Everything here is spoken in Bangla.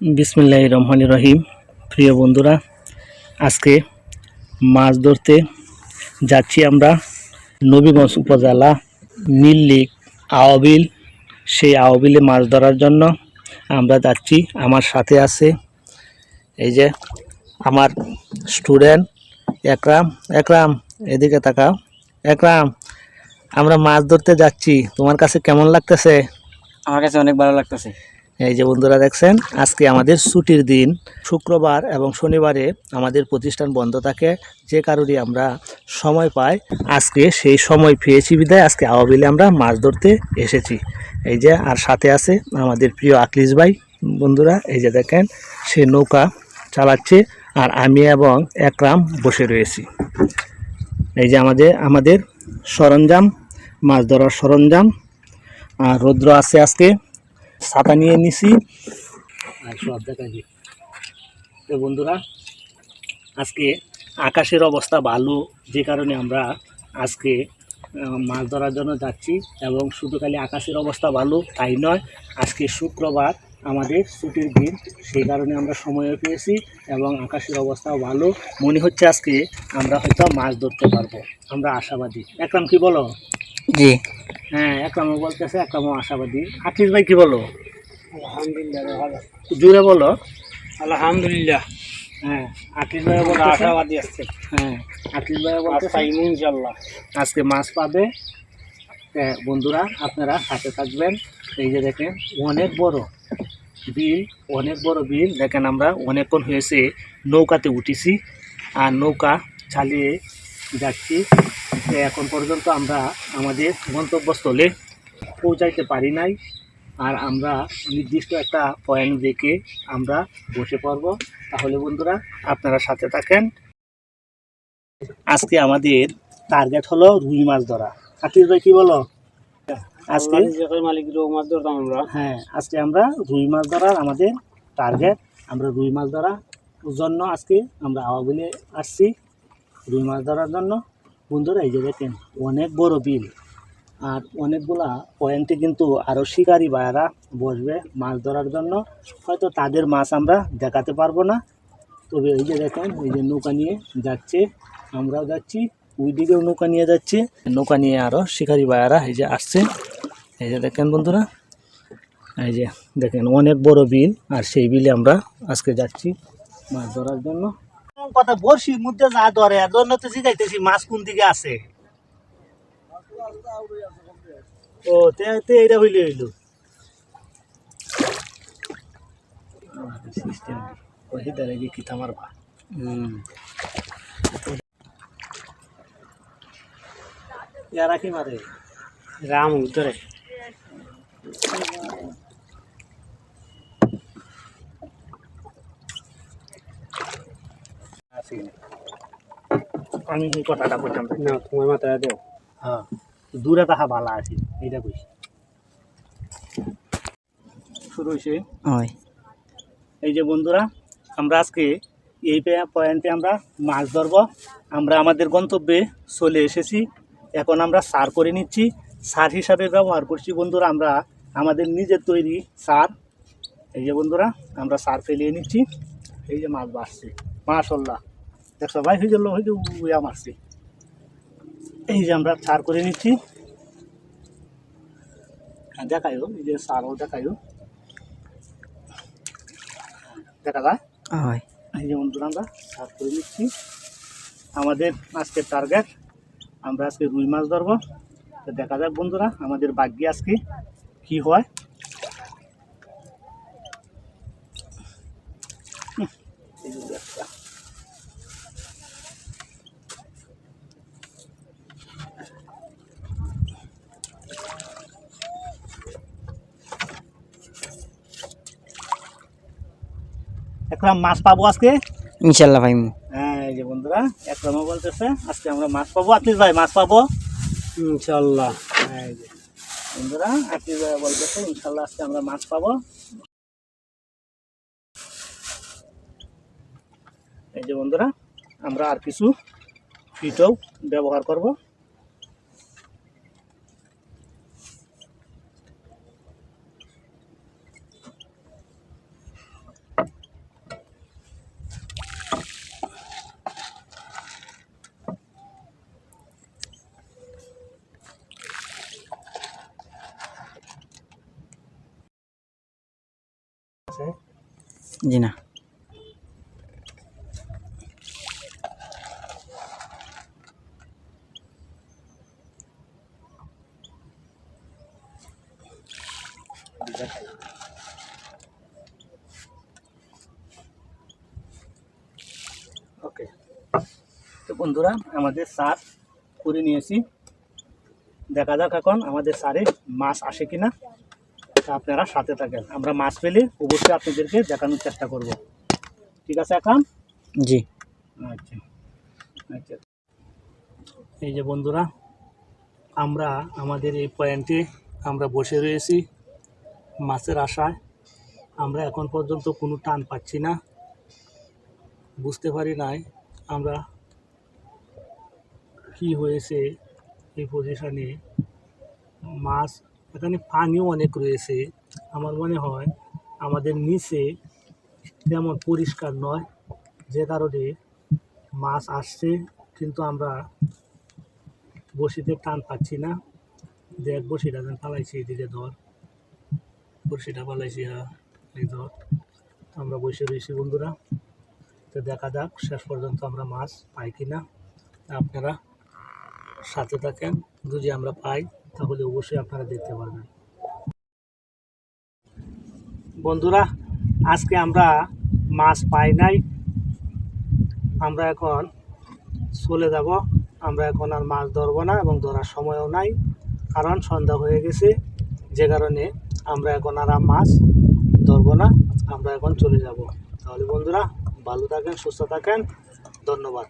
বিসমিল্লাহ রহমান রহিম। প্রিয় বন্ধুরা, আজকে মাছ ধরতে যাচ্ছি আমরা নবীগঞ্জ উপজেলা নীললিক আওয়াবিল। সেই আওয়াবিলে মাছ ধরার জন্য আমরা যাচ্ছি। আমার সাথে আছে এই যে আমার স্টুডেন্ট একরাম। একরাম, এদিকে তাকাও। একরাম, আমরা মাছ ধরতে যাচ্ছি। তোমার কাছে কেমন লাগতেছে? আমার কাছে অনেক ভালো লাগতেছে। এই যে বন্ধুরা দেখছেন, আজকে আমাদের ছুটির দিন। শুক্রবার এবং শনিবারে আমাদের প্রতিষ্ঠান বন্ধ থাকে, যে কারণে আমরা সময় পাই। আজকে সেই সময় পেয়েছি বিদায়, আজকে আওয়াবিলে আমরা মাছ ধরতে এসেছি। এই যে, আর সাথে আছে আমাদের প্রিয় আকলিস ভাই। বন্ধুরা, এই যে দেখেন, সে নৌকা চালাচ্ছে আর আমি এবং একরাম বসে রয়েছি। এই যে আমাদের আমাদের সরঞ্জাম, মাছ ধরার সরঞ্জাম, আর রৌদ্র আছে আজকে। ছাতা নিয়ে নিছি। আর সব তো বন্ধুরা, আজকে আকাশের অবস্থা ভালো, যে কারণে আমরা আজকে মাছ ধরার জন্য যাচ্ছি এবং শুধু খালি আকাশের অবস্থা ভালো, তাই নয়, আজকে শুক্রবার আমাদের ছুটির দিন, সেই কারণে আমরা সময়ও পেয়েছি এবং আকাশের অবস্থাও ভালো। মনে হচ্ছে আজকে আমরা হয়তো মাছ ধরতে পারব। আমরা আশাবাদী। একরাম, কি বলো? জি। হ্যাঁ একরামও বলতেছে একরামও আশাবাদী। আকিস ভাই কি বলো? আলহামদুলিল্লাহ। ভালো জুড়ে বলো। আলহামদুলিল্লাহ। হ্যাঁ ভাই আশাবাদী আসছে হ্যাঁ আকিস ভাই পাইমু ইনশাল্লাহ আজকে মাছ পাবে। বন্ধুরা আপনারা সাথে থাকবেন। এই যে দেখেন অনেক বড় বিল অনেক বড় বিল। দেখেন আমরা অনেকক্ষণ হয়েছে নৌকাতে উঠেছি আর নৌকা চালিয়ে যাচ্ছি। এখন পর্যন্ত আমরা আমাদের গন্তব্যস্থলে পৌঁছাইতে পারি নাই। আর আমরা নির্দিষ্ট একটা পয়েন্ট দেখে আমরা বসে পড়ব। তাহলে বন্ধুরা আপনারা সাথে থাকেন। আজকে আমাদের টার্গেট হলো রুই মাছ ধরা। আকির ভাই কি বলো? আজকে? মালিক মাছ ধরতাম আমরা। হ্যাঁ আজকে আমরা রুই মাছ ধরার আমাদের টার্গেট আমরা রুই মাছ ধরার জন্য আজকে আমরা আওয়াবিলে আসছি রুই মাছ ধরার জন্য। বন্ধুরা, এই যে দেখেন, অনেক বড় বিল। আর অনেকগুলা পয়েন্টে কিন্তু আরও শিকারি ভাইয়ারা বসবে মাছ ধরার জন্য। হয়তো তাদের মাছ আমরা দেখাতে পারব না। তবে এই যে দেখেন, এই যে নৌকা নিয়ে যাচ্ছে, আমরাও যাচ্ছি, ওই দিকেও নৌকা নিয়ে যাচ্ছে। নৌকা নিয়ে আরও শিকারি ভাইয়ারা এই যে আসছে। এই যে দেখেন বন্ধুরা, এই যে দেখেন, অনেক বড় বিল। আর সেই বিলে আমরা আজকে যাচ্ছি মাছ ধরার জন্য। কথা বর্ষির মধ্যে যা ধরে এর জন্য তো শিখাইতেছি মাছ কোন দিকে আছে? ও তে এটা হইলে হইল। সিস্টেম ওই দাঁড়িয়ে গিয়ে কিতা মারবা ইয়ারা কি মারে? রাম আমি এই কথাটা বলতাম না তোমার মাথায় দেও হ্যাঁ দূরে তাহা ভালো আছে এইটা কইছি। শুরু হয়েছে এই যে বন্ধুরা আমরা আজকে এই পয়েন্টে আমরা মাছ ধরবো। আমরা আমাদের গন্তব্যে চলে এসেছি। এখন আমরা সার করে নিচ্ছি। সার হিসাবে ব্যবহার করছি বন্ধুরা আমরা আমাদের নিজের তৈরি সার। এই যে বন্ধুরা আমরা সার ফেলিয়ে নিচ্ছি। এই যে মাছ বাড়ছে মাশাল্লাহ দেখছ ভাই হয়ে গেল হয়ে উয়া মারছি এই যে আমরা সার করে নিচ্ছি। হ্যাঁ, দেখাইও এই যে সারও দেখাইও দেখা যায়? হয়। এই যে বন্ধুরা আমরা সার করে নিচ্ছি। আমাদের আজকের টার্গেট আমরা আজকে রুই মাছ ধরবো। তো দেখা যাক বন্ধুরা আমাদের ভাগ্যে আজকে কি হয়। এই একটা মাছ পাবো আজকে? ইনশাল্লাহ ভাই। হ্যাঁ এই যে বন্ধুরা একরমও বলতেছে আজকে আমরা মাছ পাবো। আতিস ভাই মাছ পাবো? ইনশাল্লাহ। হ্যাঁ এই যে বন্ধুরা আতিস ভাই বলতেছে ইনশাল্লাহ আজকে আমরা মাছ পাবো। এই যে বন্ধুরা আমরা আর কিছু ফিটও ব্যবহার করব। আছে? জি না। ওকে তো বন্ধুরা আমাদের সার করে নিয়েছি। দেখা যাক এখন আমাদের সারে মাছ আসে কিনা। আপনারা সাথে থাকেন। আমরা মাছ পেলে অবশ্যই আপনাদেরকে দেখানোর চেষ্টা করব। ঠিক আছে এখন? জি। আচ্ছা। আচ্ছা। এই যে বন্ধুরা আমরা আমাদের এই পয়েন্টে আমরা বসে রয়েছি মাছের আশায়। আমরা এখন পর্যন্ত কোনো টান পাচ্ছি না। বুঝতে পারি নাই আমরা কি হয়েছে এই পজিশনে মাছ এখানে পানিও অনেক রয়েছে। আমার মনে হয় আমাদের নিচে তেমন পরিষ্কার নয় যে কারণে মাছ আসছে, কিন্তু আমরা বসিতে টান পাচ্ছি না। দেখ বসিটা যেন পালাইছি এদিকে ধর। বসিটা পালাইছি হ্যাঁ এই ধর। আমরা বসে রয়েছি বন্ধুরা। তো দেখা যাক, শেষ পর্যন্ত আমরা মাছ পাই কি না আপনারা সাথে থাকেন, যদি আমরা পাই। তাহলে অবশ্যই আপনারা দেখতে পারবেন। বন্ধুরা, আজকে আমরা মাছ পাই নাই। আমরা এখন চলে যাব। আমরা এখন আর মাছ ধরবো না এবং ধরার সময়ও নাই, কারণ সন্ধ্যা হয়ে গেছে। যে কারণে আমরা এখন আর মাছ ধরবো না, আমরা এখন চলে যাব। তাহলে বন্ধুরা, ভালো থাকেন, সুস্থ থাকেন। ধন্যবাদ।